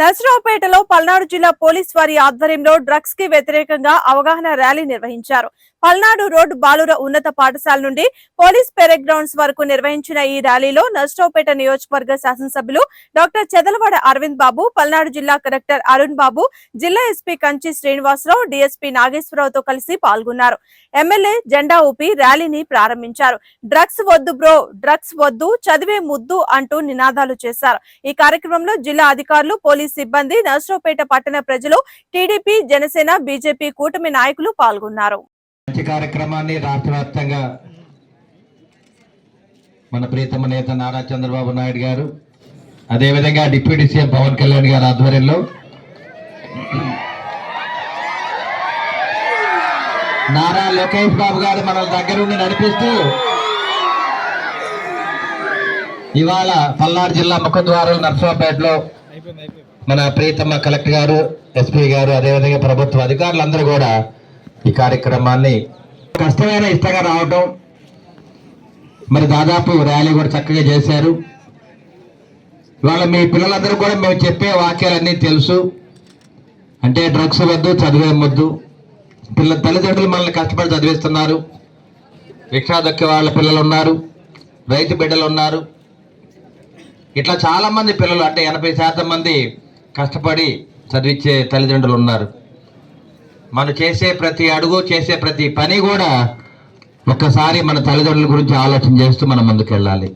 నర్సరావుపేటలో పల్నాడు జిల్లా పోలీస్ వారి ఆధ్వర్యంలో డ్రగ్స్కి వ్యతిరేకంగా అవగాహన ర్యాలీ నిర్వహించారు. పల్నాడు రోడ్ బాలుర ఉన్నత పాఠశాల నుండి పోలీస్ పెరేడ్ గ్రౌండ్స్ వరకు నిర్వహించిన ఈ ర్యాలీలో నర్సరావుపేట నియోజకవర్గ శాసనసభ్యులు డాక్టర్ చెదలవాడ అరవింద్ బాబు పల్నాడు జిల్లా కలెక్టర్ అరుణ్ బాబు జిల్లా ఎస్పీ కంచి శ్రీనివాసరావు డీఎస్పీ నాగేశ్వరరావుతో కలిసి పాల్గొన్నారు. ఎమ్మెల్యే జెండా ఊపి ర్యాలీని ప్రారంభించారు. డ్రగ్స్ వద్దు బ్రో డ్రగ్స్ వద్దు చదివే ముద్దు అంటూ నినాదాలు చేశారు. ఈ కార్యక్రమంలో జిల్లా అధికారులు పోలీస్ సిబ్బంది నర్సరావుపేట పట్టణ ప్రజలు టీడీపీ జనసేన బీజేపీ కూటమి నాయకులు పాల్గొన్నారు. మంచి కార్యక్రమాన్ని రాష్ట్ర వ్యాప్తంగా మన ప్రీతమ నేత నారా చంద్రబాబు నాయుడు గారు అదేవిధంగా డిప్యూటీ సీఎం పవన్ కళ్యాణ్ గారి ఆధ్వర్యంలో నారా లోకేష్ బాబు గారు మన దగ్గరుండి నడిపిస్తూ ఇవాళ పల్నాడు జిల్లా ముఖద్వారం నర్సాపేటలో మన ప్రీతమ కలెక్టర్ గారు ఎస్పీ గారు అదేవిధంగా ప్రభుత్వ అధికారులందరూ కూడా ఈ కార్యక్రమాన్ని కష్టమైన ఇష్టంగా రావటం మరి దాదాపు ర్యాలీ కూడా చక్కగా చేశారు. ఇవాళ మీ పిల్లలందరూ కూడా మేము చెప్పే వాక్యాలన్నీ తెలుసు. అంటే డ్రగ్స్ వద్దు చదివే వద్దు. పిల్ల తల్లిదండ్రులు మనల్ని కష్టపడి చదివిస్తున్నారు. రిక్షా దొక్కే వాళ్ళ పిల్లలు ఉన్నారు. రైతు బిడ్డలు ఉన్నారు. ఇట్లా చాలా మంది పిల్లలు అంటే ఎనభై శాతం మంది కష్టపడి చదివించే తల్లిదండ్రులు ఉన్నారు. మనం చేసే ప్రతి అడుగు చేసే ప్రతి పని కూడా ఒక్కసారి మన తల్లిదండ్రుల గురించి ఆలోచన చేస్తూ మనం ముందుకెళ్ళాలి.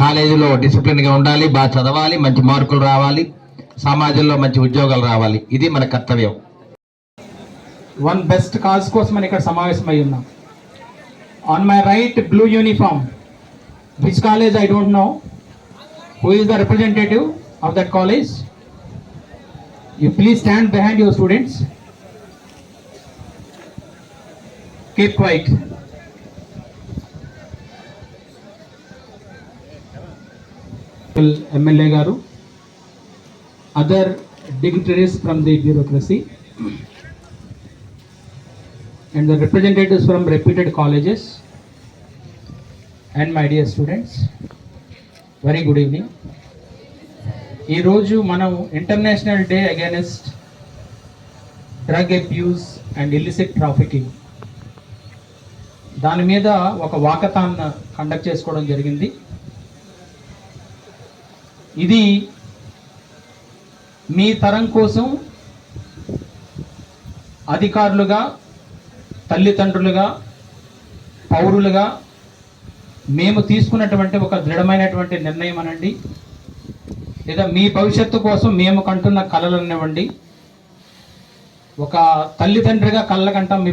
కాలేజీలో డిసిప్లిన్గా ఉండాలి బాగా చదవాలి మంచి మార్కులు రావాలి సమాజంలో మంచి ఉద్యోగాలు రావాలి. ఇది మన కర్తవ్యం. వన్ బెస్ట్ కాజ్ కోసం మనం ఇక్కడ సమావేశమై ఉన్నాం. On my right blue uniform which college I don't know who is the representative of that college you please stand behind your students keep quiet MLA garu other dignitaries from the bureaucracy and the representatives from reputed colleges and my dear students very good evening ఈరోజు మనం international day against drug abuse and illicit trafficking దాని మీద ఒక walkathon conduct చేసుకోవడం జరిగింది. ఇది మీ తరం కోసం అధికారులుగా తల్లిదండ్రులుగా పౌరులుగా మేము తీసుకున్నటువంటి ఒక దృఢమైనటువంటి నిర్ణయం అనండి. లేదా మీ భవిష్యత్తు కోసం మేము కంటున్న కళలు అనివ్వండి ఒక తల్లిదండ్రిగా కళ్ళ కంటాం మీ